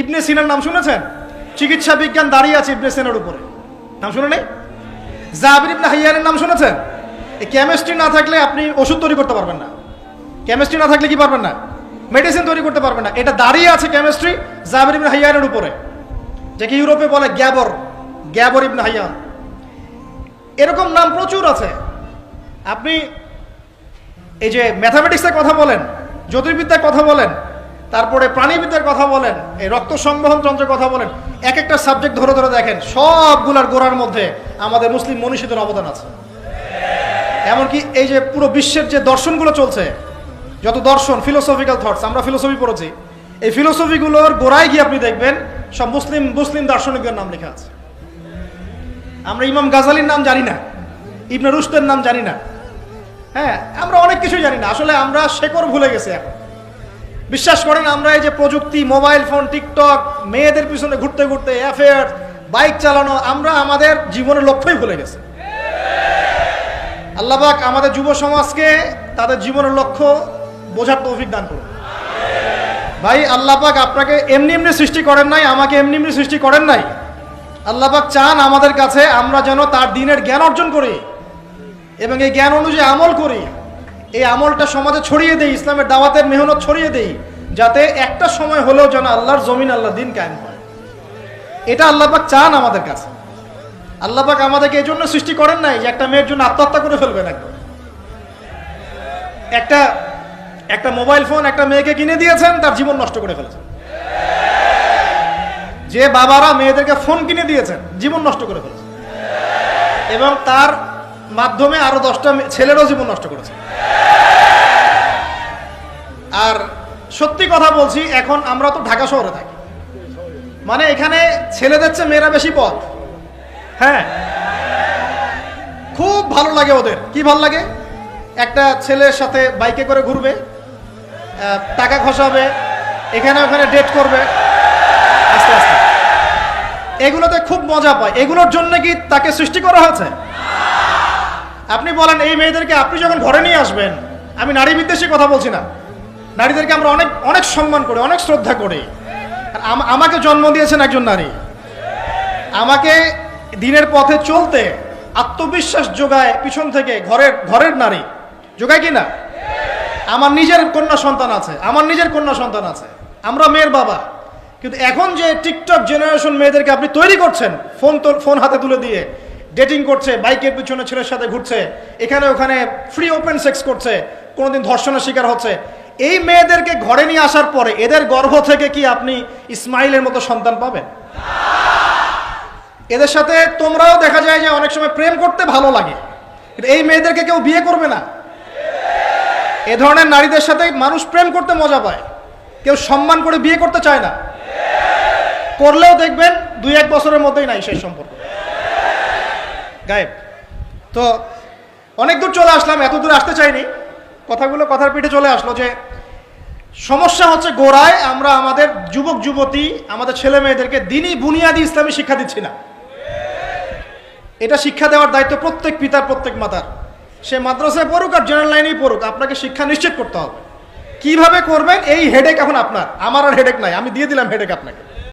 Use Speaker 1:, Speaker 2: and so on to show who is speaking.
Speaker 1: ইবনে সিনার নাম শুনেছেন? চিকিৎসা বিজ্ঞান দাঁড়িয়ে আছে ইবনে সিনার উপরে। নাম শুনে নেই? জাবির ইবনে হাইয়ানের নাম শুনেছেন? এই কেমিস্ট্রি না থাকলে আপনি ওষুধ তৈরি করতে পারবেন না। কেমিস্ট্রি না থাকলে কি পারবেন না? মেডিসিন তৈরি করতে পারবেন না। এটা দাঁড়িয়ে আছে কেমিস্ট্রি জাবির ইবনে হাইয়ানের উপরে। যাকে ইউরোপে বলে গ্যাবর গ্যাবর ইবনে হাইয়ান। এরকম নাম প্রচুর আছে। আপনি এই যে ম্যাথামেটিক্সের কথা বলেন, জ্যোতির্বিদ্যার কথা বলেন তারপরে প্রাণীবিদ্যার কথা বলেন, এই রক্ত সংবহন যন্ত্রের কথা বলেন এক একটা সাবজেক্ট ধরে ধরে দেখেন, সবগুলার গোড়ার মধ্যে আমাদের মুসলিম মনীষীদের অবদান আছে। এমনকি এই যে পুরো বিশ্বের যে দর্শনগুলো চলছে, যত দর্শন ফিলোসফিক্যাল থটস আমরা ফিলোসফি পড়েছি, এই ফিলোসফিগুলোর গোড়ায় গিয়ে আপনি দেখবেন, সব মুসলিম মুসলিম দার্শনিকদের নাম লেখা আছে। আমরা ইমাম গাজালির নাম জানি না, ইবনে রুস্তের নাম জানি না। হ্যাঁ আমরা অনেক কিছুই জানি না, আসলে আমরা শেকড় ভুলে গেছি এখন। বিশ্বাস করেন, আমরা এই যে প্রযুক্তি, মোবাইল ফোন, টিকটক, মেয়েদের পিছনে ঘুরতে ঘুরতে অ্যাফেয়ার বাইক চালানো, আমরা আমাদের জীবনের লক্ষ্যই ভুলে গেছি। আল্লাহবাক আমাদের যুব সমাজকে তাদের জীবনের লক্ষ্য বোঝার তৌফিক দান করুন। ভাই আল্লাপাক আপনাকে এমনি এমনি সৃষ্টি করেন নাই, আমাকে এমনি এমনি সৃষ্টি করেন নাই। আল্লাপাক চান আমাদের কাছে আমরা যেন তার দিনের জ্ঞান অর্জন করি এবং এই জ্ঞান অনুযায়ী আমল করি। এই আমলটা সমাজে ছড়িয়ে দেই, ইসলামের দাওয়াতের মেহনত ছড়িয়ে দেই, যাতে একটা সময় হলেও যেন আল্লাহর জমিন আল্লাহ দিন কায়েম হয়। এটা আল্লাপাক চান আমাদের কাছে। আল্লাপাক আমাদেরকে এই জন্য সৃষ্টি করেন নাই যে একটা মেয়ের জন্য আত্মহত্যা করে ফেলবেন একদম। একটা একটা মোবাইল ফোন একটা মেয়েকে কিনে দিয়েছেন, তার জীবন নষ্ট করে ফেলেছেন। যে বাবারা মেয়েদেরকে ফোন কিনে দিয়েছেন, জীবন নষ্ট করে ফেলেছেন। এবং তার মাধ্যমে আরও দশটা ছেলেরও জীবন নষ্ট করেছে। আর সত্যি কথা বলছি, এখন আমরা তো ঢাকা শহরে থাকি। মানে এখানে ছেলেদের চেয়ে মেয়েরা বেশি পথ। হ্যাঁ। খুব ভালো লাগে ওদের। কি ভালো লাগে? একটা ছেলের সাথে বাইকে করে ঘুরবে টাকা খসাবে, এখানে ওখানে ডেট করবে। আস্তে আস্তে। এগুলোতে খুব মজা পায়। এগুলোর জন্য কি তাকে সৃষ্টি করা হয়েছে? আপনি বলেন, এই মেয়েদেরকে আপনি যখন ঘরে নিয়ে আসবেন, আমি নারী বিদ্বেষী কথা বলছি না। নারীদেরকে আমরা অনেক অনেক সম্মান করি, অনেক শ্রদ্ধা করি। আর আমাকে জন্ম দিয়েছেন একজন নারী। আমাকে দিনের পথে চলতে আত্মবিশ্বাস যোগায় পিছন থেকে ঘরের ঘরের নারী। যোগায় কি না? আমার নিজের কন্যা সন্তান আছে, আমার নিজের কন্যা সন্তান আছে। আমরা মেয়ের বাবা। কিন্তু এখন যে টিকটক জেনারেশন মেয়েদেরকে আপনি তৈরি করছেন, ফোন ফোন হাতে তুলে দিয়ে ডেটিং করছে, বাইকের পিছনে ছেলের সাথে ঘুরছে, এখানে ওখানে ফ্রি ওপেন সেক্স করছে, কোনোদিন ধর্ষণের শিকার হচ্ছে। এই মেয়েদেরকে ঘরে নিয়ে আসার পরে এদের গর্ভ থেকে কি আপনি ইসমাইলের মতো সন্তান পাবেন? এদের সাথে তোমরাও দেখা যায় যে অনেক সময় প্রেম করতে ভালো লাগে এই মেয়েদেরকে কেউ বিয়ে করবে না। এ ধরনের নারীদের সাথে মানুষ প্রেম করতে মজা পায়, কেউ সম্মান করে বিয়ে করতে চায় না। করলেও দেখবেন দুই এক বছরের মধ্যেই নাই সেই সম্পর্ক। গায়েব। তো অনেক দূর চলে আসলাম, এত দূর আসতে চাইনি। কথাগুলো কথার পিঠে চলে আসলো যে, সমস্যা হচ্ছে গোড়ায় আমরা আমাদের যুবক, যুবতী, আমাদের ছেলে মেয়েদেরকে দিনই বুনিয়াদি ইসলামী শিক্ষা দিচ্ছি না। এটা শিক্ষা দেওয়ার দায়িত্ব প্রত্যেক পিতার, প্রত্যেক মাতার। সে মাদ্রাসায় পড়ুক আর জেনারেল লাইনেই পড়ুক, আপনাকে শিক্ষা নিশ্চিত করতে হবে। কীভাবে করবেন? এই হেডেক এখন আপনার। আমার আর হেডেক নাই, আমি দিয়ে দিলাম হেডেক আপনাকে।